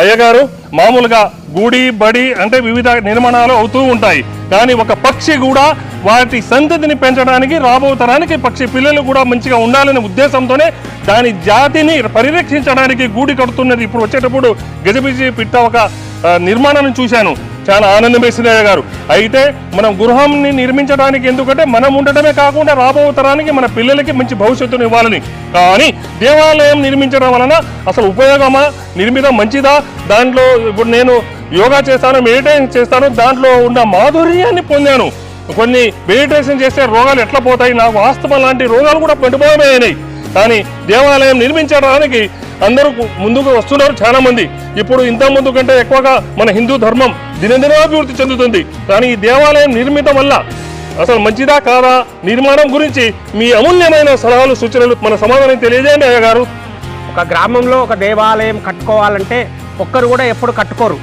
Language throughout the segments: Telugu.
అయ్యగారు మామూలుగా గుడి బడి అంటే వివిధ నిర్మాణాలు అవుతూ ఉంటాయి. కానీ ఒక పక్షి కూడా వాటి సంతతిని పెంచడానికి రాబో తరానికి పక్షి పిల్లలు కూడా మంచిగా ఉండాలనే ఉద్దేశంతోనే దాని జాతిని పరిరక్షించడానికి గూడి కడుతున్నది. ఇప్పుడు వచ్చేటప్పుడు గజబిజి పిట్ట ఒక నిర్మాణాన్ని చూశాను. చాలా ఆనందం వేసిందయ్య గారు. అయితే మనం గృహాన్ని నిర్మించడానికి ఎందుకంటే మనం ఉండటమే కాకుండా రాబో తరానికి మన పిల్లలకి మంచి భవిష్యత్తును ఇవ్వాలని. కానీ దేవాలయం నిర్మించడం వలన అసలు ఉపయోగమా? నిర్మితం మంచిదా? దాంట్లో ఇప్పుడు నేను యోగా చేస్తాను మెడిటేషన్ చేస్తాను దాంట్లో ఉన్న మాధుర్యాన్ని పొందాను. కొన్ని మెడిటేషన్ చేస్తే రోగాలు ఎట్లా పోతాయి? నాకు వాస్తవం లాంటి రోగాలు కూడా పెట్టుబోయమైనాయి కానీ దేవాలయం నిర్మించడానికి అందరూ ముందుకు వస్తున్నారు చాలా మంది ఇప్పుడు ఇంత ముందు కంటే ఎక్కువగా మన హిందూ ధర్మం దినదినాభివృద్ధి చెందుతుంది. కానీ ఈ దేవాలయం నిర్మితం వల్ల అసలు మంచిదా కాదా? నిర్మాణం గురించి మీ అమూల్యమైన సలహాలు సూచనలు మన సమాధానం తెలియజేయండి అయ్య గారు ఒక గ్రామంలో ఒక దేవాలయం కట్టుకోవాలంటే ఒక్కరు కూడా ఎప్పుడు కట్టుకోరు.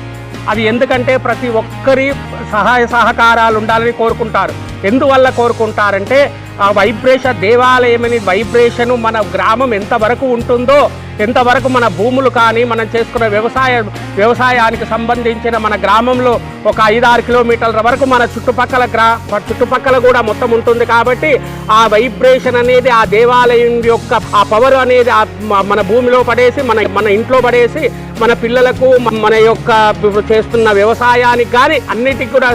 అది ఎందుకంటే ప్రతి ఒక్కరి సహాయ సహకారాలు ఉండాలని కోరుకుంటారు. ఎందువల్ల కోరుకుంటారంటే ఆ వైబ్రేషన్ దేవాలయం అనే వైబ్రేషను మన గ్రామం ఎంతవరకు ఉంటుందో ఎంతవరకు మన భూములు కానీ మనం చేసుకున్న వ్యవసాయ వ్యవసాయానికి సంబంధించిన మన గ్రామంలో ఒక ఐదారు కిలోమీటర్ల వరకు మన చుట్టుపక్కల గ్రా చుట్టుపక్కల కూడా మొత్తం ఉంటుంది కాబట్టి ఆ వైబ్రేషన్ అనేది ఆ దేవాలయం యొక్క ఆ పవర్ అనేది ఆ మన భూమిలో పడేసి మన మన ఇంట్లో పడేసి మన పిల్లలకు మన యొక్క చేస్తున్న వ్యవసాయానికి కానీ అన్నిటికి కూడా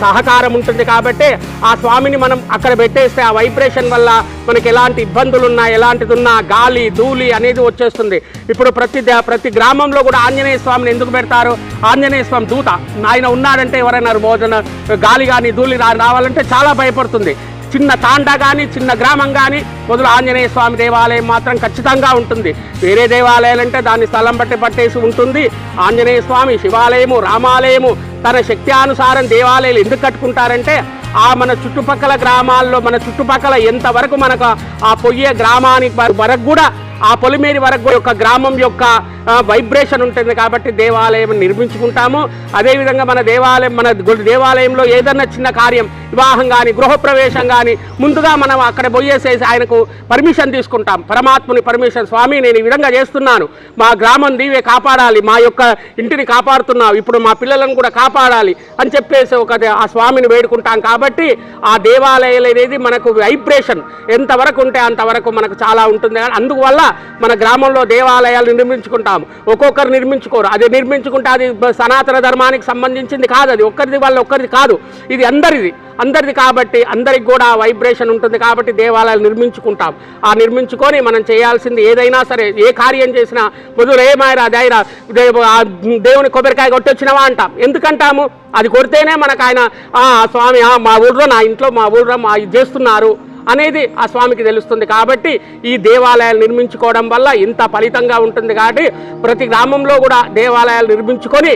సహకారం ఉంటుంది కాబట్టి ఆ స్వామిని మనం అక్కడ పెట్టేస్తే ఆ వైబ్రేషన్ వల్ల మనకి ఎలాంటి ఇబ్బందులు ఉన్నా ఎలాంటిది ఉన్నా గాలి ధూళి అనేది వచ్చేస్తుంది. ఇప్పుడు ప్రతి ద- ప్రతి గ్రామంలో కూడా ఆంజనేయ స్వామిని ఎందుకు పెడతారు? ఆంజనేయ స్వామి దూత. ఆయన ఉన్నాడంటే ఎవరైనా భోజన గాలి కానీ ధూళి రా- రావాలంటే చాలా భయపడుతుంది. చిన్న తాండా కానీ చిన్న గ్రామం కానీ మొదలు ఆంజనేయ స్వామి దేవాలయం మాత్రం ఖచ్చితంగా ఉంటుంది. వేరే దేవాలయాలంటే దాన్ని స్థలం బట్టి పట్టేసి ఉంటుంది. ఆంజనేయ స్వామి శివాలయము రామాలయము తన శక్తి అనుసారం దేవాలయాలు ఎందుకు కట్టుకుంటారంటే ఆ మన చుట్టుపక్కల గ్రామాల్లో మన చుట్టుపక్కల ఎంతవరకు మనకు ఆ పొయ్యే గ్రామానికి వరకు కూడా ఆ పొలిమేరి వరకు యొక్క గ్రామం యొక్క వైబ్రేషన్ ఉంటుంది కాబట్టి దేవాలయం నిర్మించుకుంటాము. అదేవిధంగా మన దేవాలయం మన దేవాలయంలో ఏదన్నా చిన్న కార్యం వివాహం కానీ గృహప్రవేశం కానీ ముందుగా మనం అక్కడ పోయేసేసి ఆయనకు పర్మిషన్ తీసుకుంటాం. పరమాత్ముని పర్మిషన్ స్వామి నేను ఈ విధంగా చేస్తున్నాను. మా గ్రామం దీవే కాపాడాలి మా యొక్క ఇంటిని కాపాడుతున్నావు ఇప్పుడు మా పిల్లలను కూడా కాపాడాలి అని చెప్పేసి ఒక ఆ స్వామిని వేడుకుంటాం కాబట్టి ఆ దేవాలయాలు అనేది మనకు వైబ్రేషన్ ఎంతవరకు ఉంటే అంతవరకు మనకు చాలా ఉంటుంది. అందువల్ల మన గ్రామంలో దేవాలయాలు నిర్మించుకుంటాము. ఒక్కొక్కరు నిర్మించుకోరు. అది నిర్మించుకుంటే అది సనాతన ధర్మానికి సంబంధించింది కాదు అది. ఒక్కరిది వాళ్ళ ఒక్కరిది కాదు. ఇది అందరిది. అందరిది కాబట్టి అందరికి కూడా వైబ్రేషన్ ఉంటుంది కాబట్టి దేవాలయాలు నిర్మించుకుంటాం. ఆ నిర్మించుకొని మనం చేయాల్సింది ఏదైనా సరే ఏ కార్యం చేసినా మొదలు ఏమాయరా దైరా దేవుని కొబ్బరికాయ కొట్టొచ్చినవా అంటాం. ఎందుకంటాము? అది కొడితేనే మనకు ఆయన "ఆ, స్వామి ఆ, మా ఊళ్ళో నా ఇంట్లో మా ఊళ్ళో మా చేస్తున్నారు. అనేది ఆ స్వామికి తెలుస్తుంది కాబట్టి ఈ దేవాలయాలు నిర్మించుకోవడం వల్ల ఇంత ఫలితంగా ఉంటుంది కాబట్టి ప్రతి గ్రామంలో కూడా దేవాలయాలు నిర్మించుకొని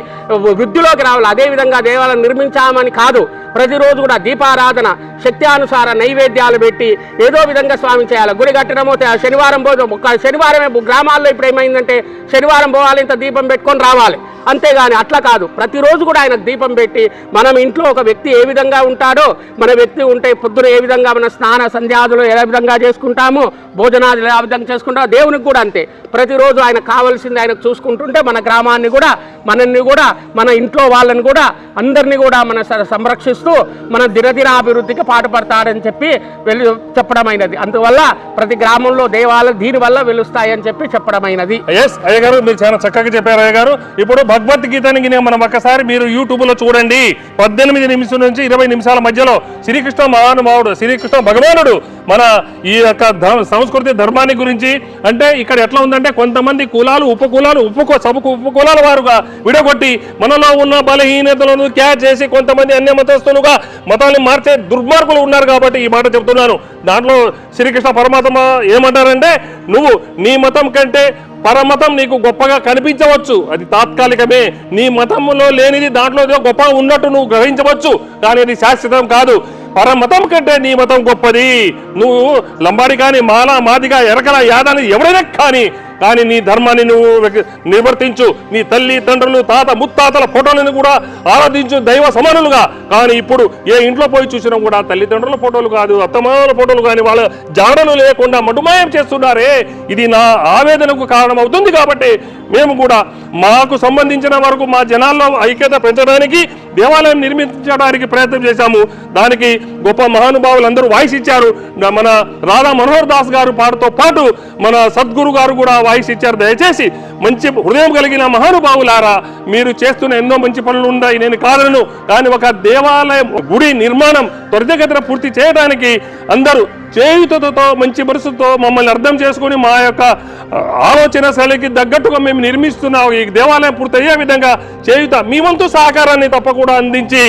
వృద్ధిలోకి రావాలి. అదేవిధంగా దేవాలయం నిర్మించామని కాదు ప్రతిరోజు కూడా దీపారాధన శక్త్యానుసార నైవేద్యాలు పెట్టి ఏదో విధంగా స్వామి చేయాలి. గుడి కట్టడమో శనివారం పోదు ఒక శనివారమే గ్రామాల్లో ఇప్పుడు ఏమైందంటే శనివారం పోవాలి ఇంత దీపం పెట్టుకొని రావాలి. అంతేగాని అట్లా కాదు. ప్రతిరోజు కూడా ఆయన దీపం పెట్టి మనం ఇంట్లో ఒక వ్యక్తి ఏ విధంగా ఉంటాడో మన వ్యక్తి ఉంటే పొద్దున ఏ విధంగా మన స్నాన సంధ్యాదులు ఏ విధంగా చేసుకుంటామో భోజనాలు ఏ విధంగా చేసుకుంటామో దేవునికి కూడా అంతే. ప్రతిరోజు ఆయన కావాల్సింది ఆయన చూసుకుంటుంటే మన గ్రామాన్ని కూడా మనల్ని కూడా మన ఇంట్లో వాళ్ళని కూడా అందరినీ కూడా మన స- సంరక్షిస్తూ మన దినదిన అభివృద్ధికి పాటుపడతాడని చెప్పి వెళ్ళి చెప్పడమైనది. అందువల్ల ప్రతి గ్రామంలో దేవాలయం దీనివల్ల వెలుస్తాయని చెప్పి చెప్పడమైనది. ఎస్ అయ్య గారు మీరు చాలా చక్కగా చెప్పారు అయ్య గారు. ఇప్పుడు భగవద్గీతని మనం ఒక్కసారి మీరు యూట్యూబ్లో చూడండి. పద్దెనిమిది నిమిషం నుంచి ఇరవై నిమిషాల మధ్యలో శ్రీకృష్ణ మహానుభావుడు శ్రీకృష్ణ భగవానుడు మన ఈ యొక్క సంస్కృతి ధర్మాన్ని గురించి అంటే ఇక్కడ ఎట్లా ఉందంటే కొంతమంది కులాలు ఉపకులాలు ఉపకు సబకు ఉపకులాల వారుగా విడగొట్టి మనలో ఉన్న బలహీనతలను క్యాచ్ చేసి కొంతమంది అన్య మతస్థులుగా మతాన్ని మార్చే దుర్మార్గులు ఉన్నారు కాబట్టి ఈ మాట చెప్తున్నాను. దాంట్లో శ్రీకృష్ణ పరమాత్మ ఏమంటారంటే నువ్వు నీ మతం కంటే పరమతం నీకు గొప్పగా కనిపించవచ్చు. అది తాత్కాలికమే. నీ మతంలో లేనిది దాంట్లో గొప్ప ఉన్నట్టు నువ్వు గ్రహించవచ్చు. కానీ అది శాశ్వతం కాదు. పరమతం కంటే నీ మతం గొప్పది. నువ్వు లంబాడి కానీ మాల మాదిగా ఎరకల యాదని ఎవడైనా కానీ కానీ నీ ధర్మాన్ని నువ్వు నివర్తించు. నీ తల్లి తండ్రులు తాత ముత్తాతల ఫోటోలను కూడా ఆరాధించు దైవ సమానులుగా. కానీ ఇప్పుడు ఏ ఇంట్లో పోయి చూసినా కూడా తల్లిదండ్రుల ఫోటోలు కాదు అత్తమామల ఫోటోలు కానీ వాళ్ళ జాడలు లేకుండా మటుమాయం చేస్తున్నారే. ఇది నా ఆవేదనకు కారణమవుతుంది కాబట్టి మేము కూడా మాకు సంబంధించిన వరకు మా జనాల్లో ఐక్యత పెంచడానికి దేవాలయం నిర్మించడానికి ప్రయత్నం చేశాము. దానికి గొప్ప మహానుభావులు అందరూ వాయిస్ ఇచ్చారు. మన రాధా మనోహర్ దాస్ గారు పాటతో పాటు మన సద్గురు గారు కూడా వాయిస్ ఇచ్చారు. దయచేసి మంచి హృదయం కలిగిన మహానుభావులారా మీరు చేస్తున్న ఎన్నో మంచి పనులు ఉన్నాయి. నేను కాదను కానీ ఒక దేవాలయం గుడి నిర్మాణం త్వరితగతిన పూర్తి చేయడానికి అందరూ చేయుతతో మంచి మనసుతో మమ్మల్ని అర్థం చేసుకుని మా యొక్క ఆలోచన శైలికి తగ్గట్టుగా మేము నిర్మిస్తున్నాం ఈ దేవాలయం పూర్తయ్యే విధంగా చేయుత మీ వంతు సహకారాన్ని తప్పకుండా అందించి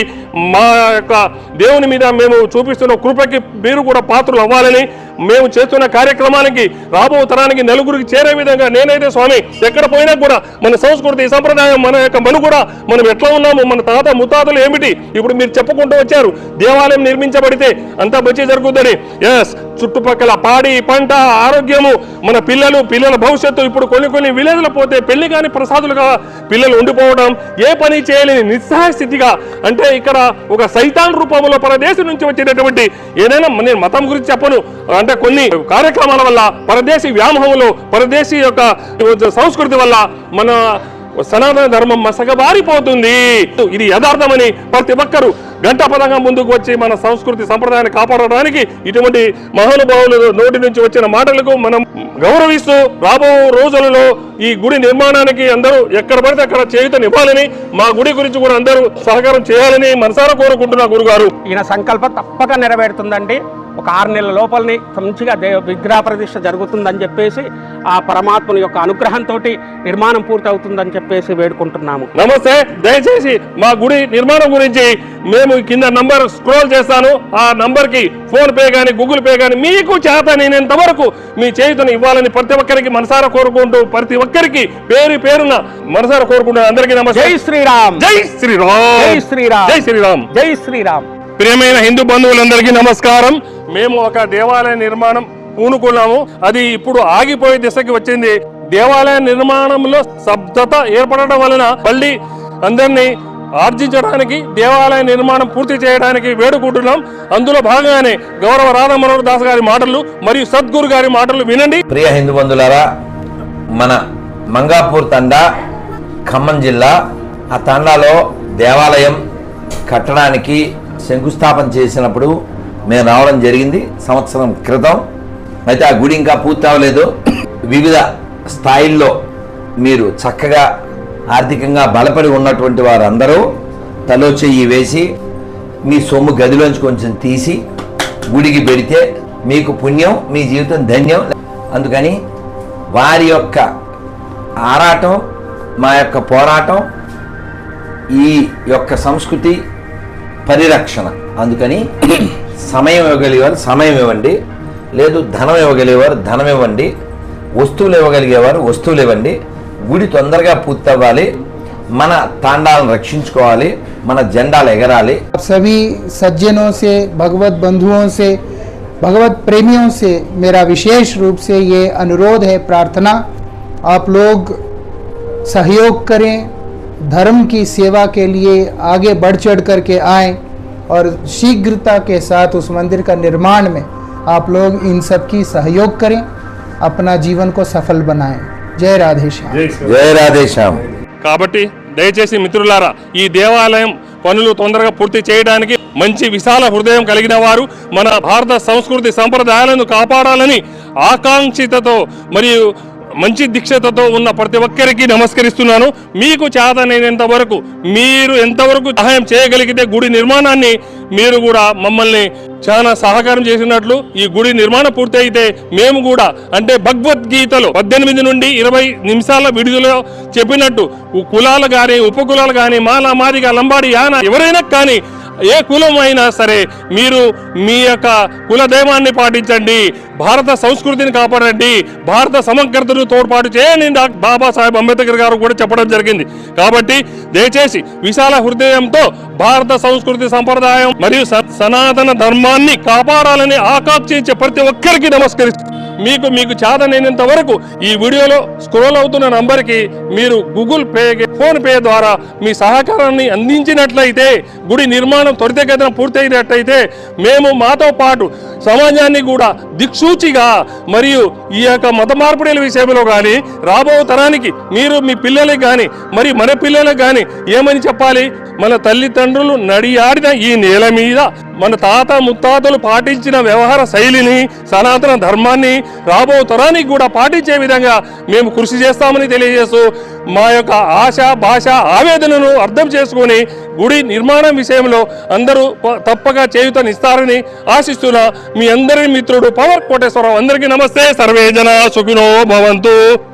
మా యొక్క దేవుని మీద మేము చూపిస్తున్న కృపకి మీరు కూడా పాత్రలు అవ్వాలని మేము చేస్తున్న కార్యక్రమానికి రాబో తరానికి నలుగురికి చేరే విధంగా నేనైతే స్వామి ఎక్కడ పోయినా కూడా మన సంస్కృతి సంప్రదాయం మన యొక్క మనుగడ మనం ఎట్లా ఉన్నాము మన తాత ముత్తాతలు ఏమిటి? ఇప్పుడు మీరు చెప్పుకుంటూ వచ్చారు. దేవాలయం నిర్మించబడితే అంతా మంచి జరుగుతుందని ఎస్ చుట్టుపక్కల పాడి పంట ఆరోగ్యము మన పిల్లలు పిల్లల భవిష్యత్తు ఇప్పుడు కొన్ని కొన్ని విలేజ్లు పోతే పెళ్ళి కాని ప్రసాదులుగా పిల్లలు ఉండిపోవడం ఏ పని చేయలేని నిస్సహాయ స్థితిగా అంటే ఇక్కడ ఒక సైతాన్ రూపంలో పరదేశం నుంచి వచ్చేటటువంటి ఏదైనా నేను మతం గురించి చెప్పను అంటే కొన్ని కార్యక్రమాల వల్ల పరదేశీ వ్యామోహంలో పరదేశీ యొక్క సంస్కృతి వల్ల మన సనాతన ధర్మం మసగబారిపోతుంది ఇది యథార్థమని ప్రతి ఒక్కరూ గంటపదంగా ముందుకు వచ్చి మన సంస్కృతి సంప్రదాయాన్ని కాపాడడానికి ఇటువంటి మహానుభావులు నోటి నుంచి వచ్చిన మాటలకు మనం గౌరవిస్తూ రాబో రోజులలో ఈ గుడి నిర్మాణానికి అందరూ ఎక్కడ పడితే అక్కడ చేయుతనివ్వాలని మా గుడి గురించి కూడా అందరూ సహకారం చేయాలని మనసారా కోరుకుంటున్నా గురుగారు. ఈయన సంకల్పం తప్పక నెరవేరుతుందండి. ఒక ఆరు నెలల లోపలనే మంచిగా దే విగ్రహ ప్రతిష్ఠ జరుగుతుందని చెప్పేసి ఆ పరమాత్మని యొక్క అనుగ్రహంతో నిర్మాణం పూర్తి అవుతుందని చెప్పేసి వేడుకుంటున్నాము. నమస్తే దయచేసి మా గుడి నిర్మాణం గురించి మేము కింద నంబర్ స్క్రోల్ చేస్తాను. ఆ నంబర్కి ఫోన్ పే కానీ గూగుల్ పే కానీ మీకు చేత నేనేంత వరకు మీ చేయుతను ఇవ్వాలని ప్రతి ఒక్కరికి మనసారా కోరుకుంటూ ప్రతి ఒక్కరికి పేరు పేరున మనసారా కోరుకుంటూ అందరికీ నమస్తే. జై శ్రీరామ్. జై శ్రీరామ్. జై శ్రీరామ్. జై శ్రీరామ్. జై శ్రీరామ్. ప్రియమైన హిందూ బంధువులందరికీ నమస్కారం. మేము ఒక దేవాలయ నిర్మాణం పూనుకున్నాము. అది ఇప్పుడు ఆగిపోయే దిశకి వచ్చింది. దేవాలయ నిర్మాణంలో శబ్దత ఏర్పడటం వలన మళ్ళీ అందరినీ ఆర్జించడానికి దేవాలయ నిర్మాణం పూర్తి చేయడానికి వేడుకుంటున్నాం. అందులో భాగంగానే గౌరవ రాధా మనోహర్ దాస్ గారి మాటలు మరియు సద్గురు గారి మాటలు వినండి. ప్రియ హిందూ బంధువులారా మన మంగాపూర్ తండా ఖమ్మం జిల్లా ఆ తండాలో దేవాలయం కట్టడానికి శంకుస్థాపన చేసినప్పుడు మేము రావడం జరిగింది. సంవత్సరం క్రితం. అయితే ఆ గుడి ఇంకా పూర్తి అవ్వలేదు. వివిధ స్థాయిల్లో మీరు చక్కగా ఆర్థికంగా బలపడి ఉన్నటువంటి వారందరూ తలో చెయ్యి వేసి మీ సొమ్ము గదిలోంచి కొంచెం తీసి గుడికి పెడితే మీకు పుణ్యం మీ జీవితం ధన్యం. అందుకని వారి యొక్క ఆరాటం మా యొక్క పోరాటం ఈ యొక్క సంస్కృతి పరిరక్షణ అందుకని సమయం ఇవ్వగలిగేవారు సమయం ఇవ్వండి లేదు ధనం ఇవ్వగలిగేవారు ధనం ఇవ్వండి వస్తువులు ఇవ్వగలిగేవారు వస్తువులు ఇవ్వండి గుడి తొందరగా పూర్తవ్వాలి మన తాండాలను రక్షించుకోవాలి మన జెండాలు ఎగరాలి आप सभी सज्जनों से भगवत बंधुओं से भगवत प्रेमियों से मेरा विशेष रूप से ये अनुरोध है प्रार्थना आप लोग सहयोग करें धर्म की सेवा के लिए आगे बढ़ चढ़ करके आएं और शीघ्रता के साथ उस मंदिर का निर्माण में आप लोग इन सब की सहयोग करें अपना जीवन को सफल बनाएं जय राधे श्याम జయ రాధేశ్యామ్ కాబట్టి దయచేసి మిత్రులారా ఈ దేవాలయం పనులు తొందరగా పూర్తి చేయడానికి మంచి విశాల హృదయం కలిగిన వారు మన భారత సంస్కృతి సంప్రదాయాలను కాపాడాలని ఆకాంక్షితతో మరియు మంచి దీక్షతతో ఉన్న ప్రతి ఒక్కరికి నమస్కరిస్తున్నాను. మీకు చేతనైనంత వరకు మీరు ఎంతవరకు సహాయం చేయగలిగితే గుడి నిర్మాణాన్ని మీరు కూడా మమ్మల్ని చాలా సహకారం చేసినట్లు ఈ గుడి నిర్మాణం పూర్తయితే మేము కూడా అంటే భగవద్గీతలో పద్దెనిమిది నుండి ఇరవై నిమిషాల విడుదల చెప్పినట్టు కులాలు కానీ ఉపకులాలు కానీ మాల మాదిగా లంబాడి యాన ఎవరైనా కానీ ఏ కులం అయినా సరే మీరు మీ యొక్క కుల దైవాన్ని పాటించండి. భారత సంస్కృతిని కాపాడండి. భారత సమగ్రతను తోడ్పాటు చేయని డాక్టర్ బాబాసాహెబ్ అంబేద్కర్ గారు కూడా చెప్పడం జరిగింది. కాబట్టి దయచేసి విశాల హృదయంతో భారత సంస్కృతి సంప్రదాయం మరియు సనాతన ధర్మాన్ని కాపాడాలని ఆకాంక్షించే ప్రతి ఒక్కరికి నమస్కరిస్తూ మీకు మీకు చేతనైనంత వరకు ఈ వీడియోలో స్క్రోల్ అవుతున్న నంబర్కి మీరు గూగుల్ పే ఫోన్ పే ద్వారా మీ సహకారాన్ని అందించినట్లయితే గుడి నిర్మాణం త్వరితగతిన పూర్తయినట్లయితే మేము మాతో పాటు సమాజాన్ని కూడా దిక్సూచిగా మరియు ఈ యొక్క మత మార్పిడిల విషయంలో కానీ రాబో తరానికి మీరు మీ పిల్లలకి కానీ మరి మన పిల్లలకు కానీ ఏమని చెప్పాలి? మన తల్లిదండ్రులు నడియాడిన ఈ నేల మీద మన తాత ముత్తాతలు పాటించిన వ్యవహార శైలిని సనాతన ధర్మాన్ని రాబో తరానికి కూడా పాటించే విధంగా మేము కృషి చేస్తామని తెలియజేస్తూ మా యొక్క ఆశ భాష ఆవేదనను అర్థం చేసుకొని గుడి నిర్మాణం విషయంలో అందరూ తప్పక చేయుతనిస్తారని ఆశిస్తున్న మీ అందరి మిత్రుడు పవర్ కోటేశ్వరరావు. అందరికీ నమస్తే. సర్వేజన సుఖినో భవంతు.